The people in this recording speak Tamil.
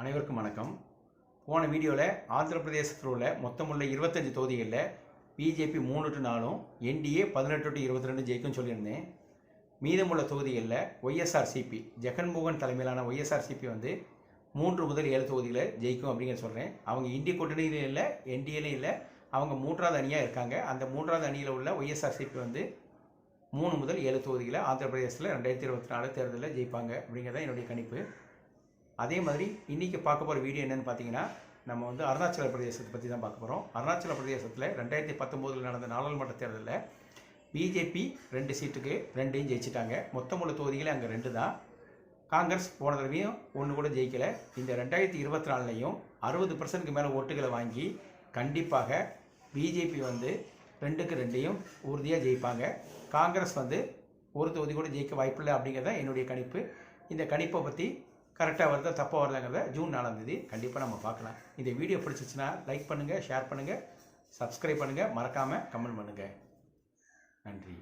அனைவருக்கும் வணக்கம். போன வீடியோவில் ஆந்திர பிரதேசத்தில் உள்ள மொத்தமுள்ள இருபத்தஞ்சு தொகுதிகளில் பிஜேபி மூணு டு நாலும் என்டிஏ பதினெட்டு டு இருபத்தி ரெண்டு ஜெயிக்கும்னு சொல்லியிருந்தேன். மீதமுள்ள தொகுதிகளில் ஒய்எஸ்ஆர்சிபி ஜெகன்மோகன் தலைமையிலான ஒய்எஸ்ஆர்சிபி வந்து மூன்று முதல் ஏழு தொகுதிகளை ஜெயிக்கும் அப்படிங்கிற சொல்கிறேன் அவங்க இந்திய கூட்டணியிலும் இல்லை என்டிஏலையும் இல்லை அவங்க மூன்றாவது அணியாக இருக்காங்க. அந்த மூன்றாவது அணியில் உள்ள ஒய்எஸ்ஆர்சிபி வந்து மூணு முதல் ஏழு தொகுதிகளை ஆந்திர பிரதேசத்தில் ரெண்டாயிரத்தி இருபத்தி நாலு தேர்தலில் ஜெயிப்பாங்க அப்படிங்கிறதான் என்னுடைய கணிப்பு. அதே மாதிரி இன்றைக்கி பார்க்க போகிற வீடியோ என்னென்னு பார்த்தீங்கன்னா நம்ம வந்து அருணாச்சல பிரதேசத்தை பற்றி தான் பார்க்க போகிறோம் அருணாச்சல பிரதேசத்தில் ரெண்டாயிரத்தி பத்தொம்போதில் நடந்த நாடாளுமன்ற தேர்தலில் பிஜேபி ரெண்டு சீட்டுக்கு ரெண்டையும் ஜெயிச்சிட்டாங்க. மொத்தமுள்ள தொகுதிகளே அங்கே ரெண்டு தான். காங்கிரஸ் போன தடவையும் ஒன்று கூட ஜெயிக்கலை. இந்த ரெண்டாயிரத்தி இருபத்தி நாலுலையும் அறுபது பர்சன்ட்க்கு மேலே ஓட்டுகளை வாங்கி கண்டிப்பாக பிஜேபி வந்து ரெண்டுக்கு ரெண்டையும் உறுதியாக ஜெயிப்பாங்க. காங்கிரஸ் வந்து ஒரு தொகுதி கூட ஜெயிக்க வாய்ப்பில்லை அப்படிங்கிறது தான் என்னுடைய கணிப்பு. இந்த கணிப்பை பற்றி கரெக்டாக வருதா தப்பாக வருதாங்கிறத ஜூன் நாலாம் தேதி கண்டிப்பாக நம்ம பார்க்கலாம். இந்த வீடியோ பிடிச்சிச்சுன்னா லைக் பண்ணுங்கள் ஷேர் பண்ணுங்கள் சப்ஸ்கிரைப் பண்ணுங்கள் மறக்காமல் கமெண்ட் பண்ணுங்கள் நன்றி.